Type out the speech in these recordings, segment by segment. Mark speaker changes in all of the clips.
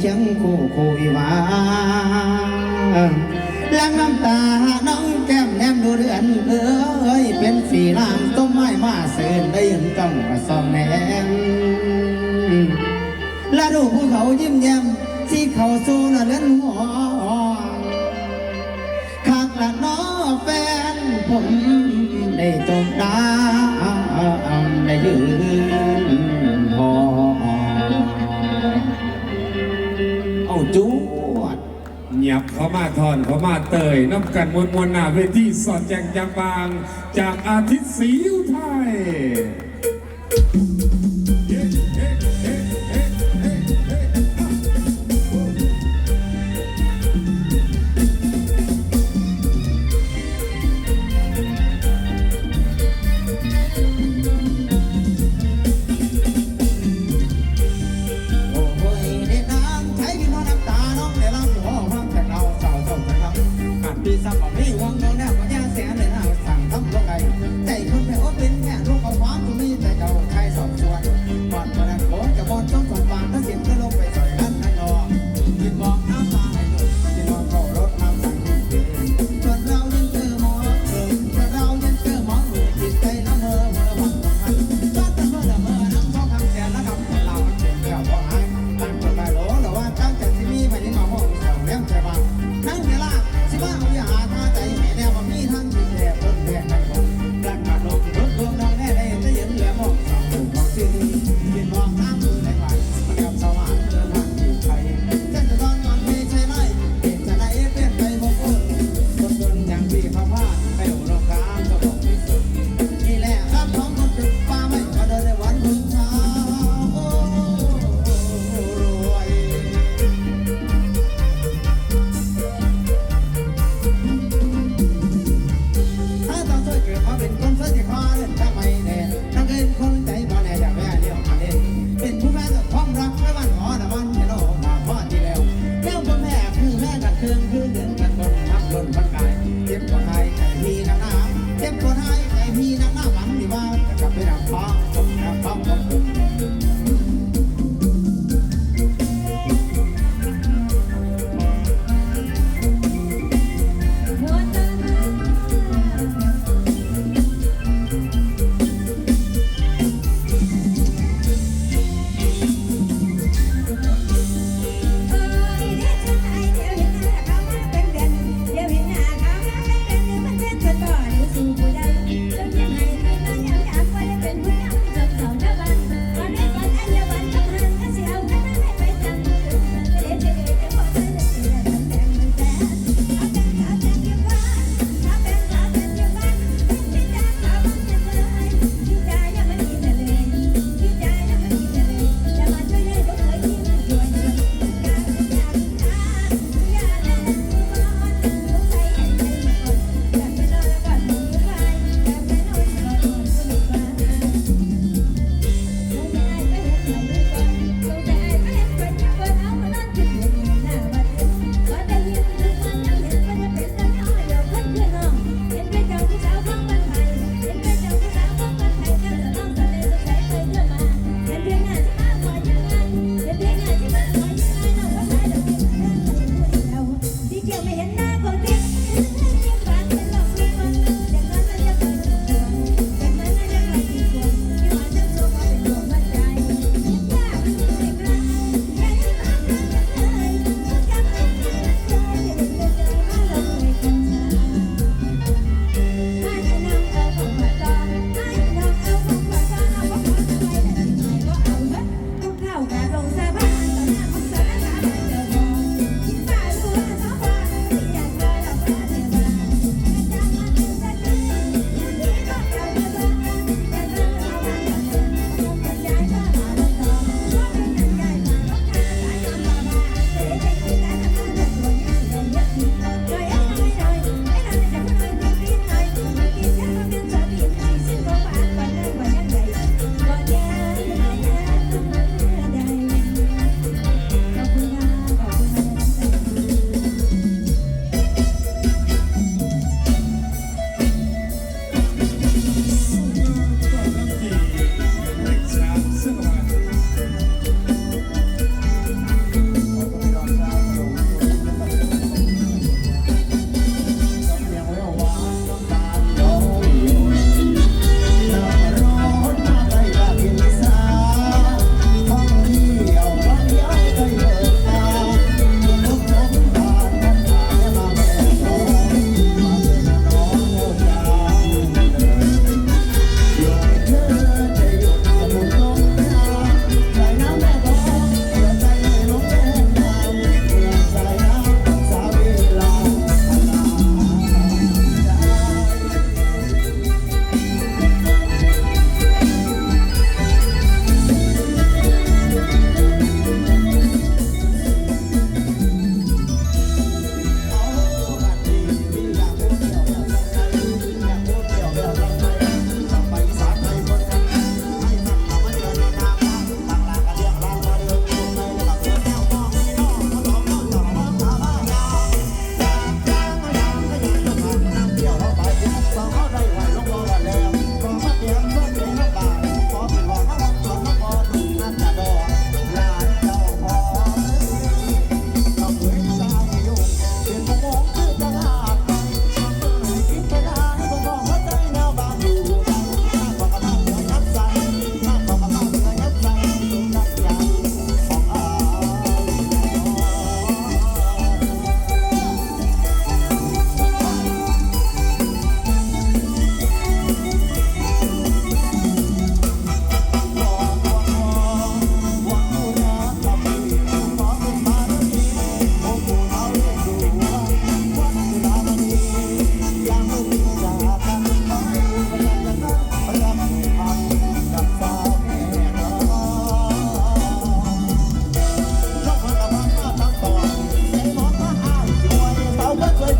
Speaker 1: เชียงคู่คู่วิวาล้าน้ำตาน้องแก้มแนมดูเดือนเอ้ยเป็นฝีนางต้มไม้มาเสินได้ยินต้องส่องแนมและดูภูเขายิ้มแย้มที่เขาสู้น่ะเล่นหัวขากละน้องแฟนผมได้ตบดาได้ยืน เข
Speaker 2: อมาทอนเขอมาเตยน้ำกันมวลมวลหน้าเวทีสอดแจงจางบาง จากอาทิตย์สีอุทัย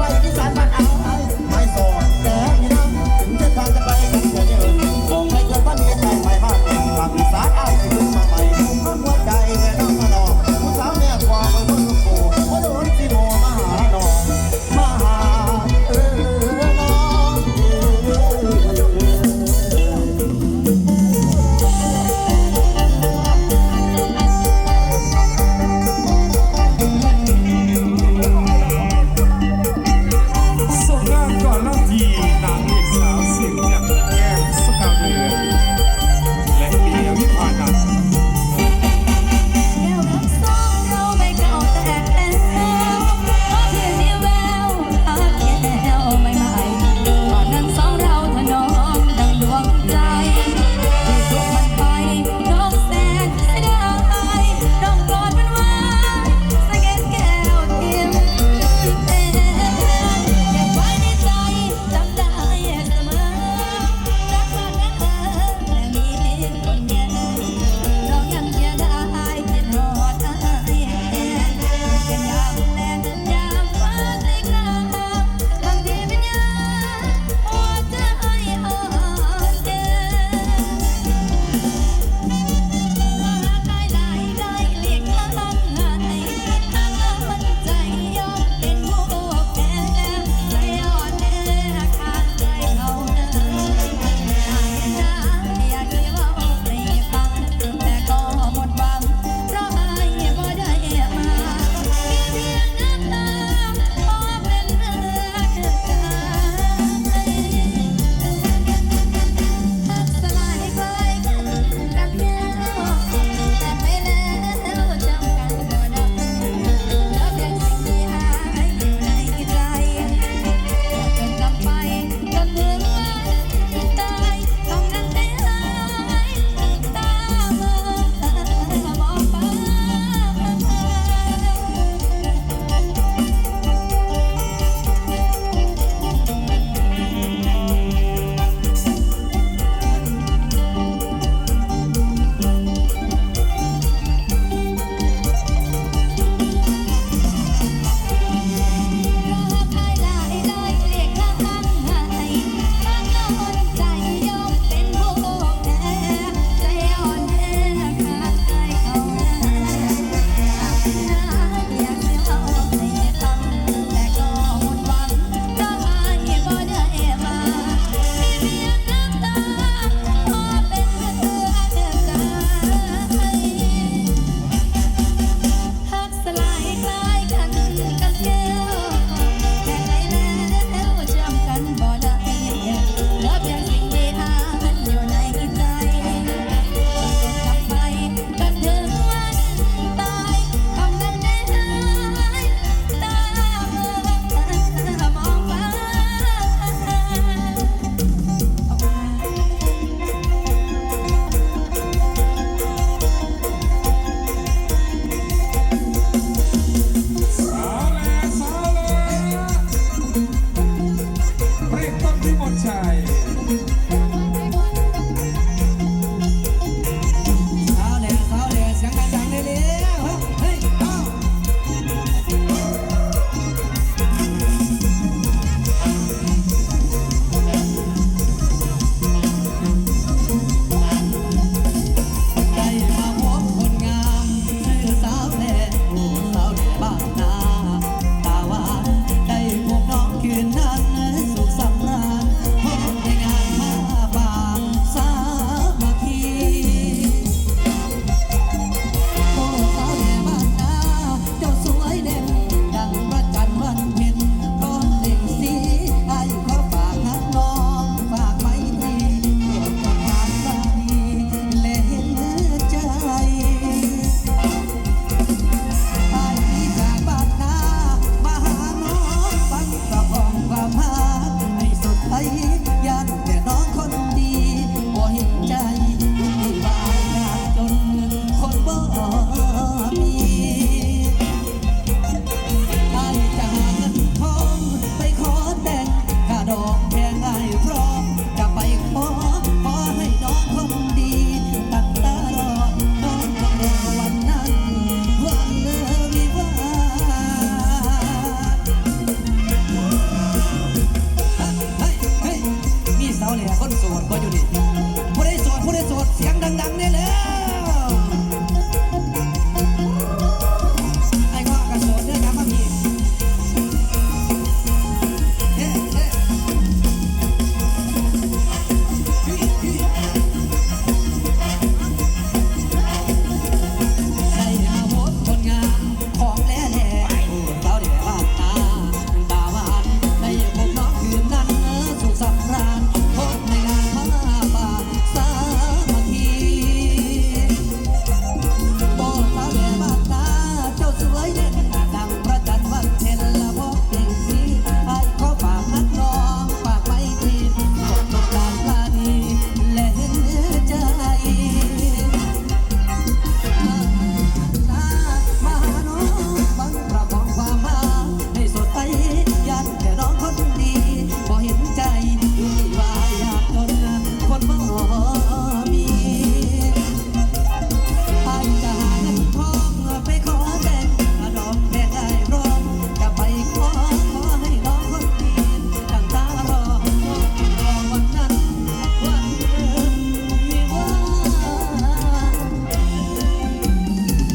Speaker 1: vai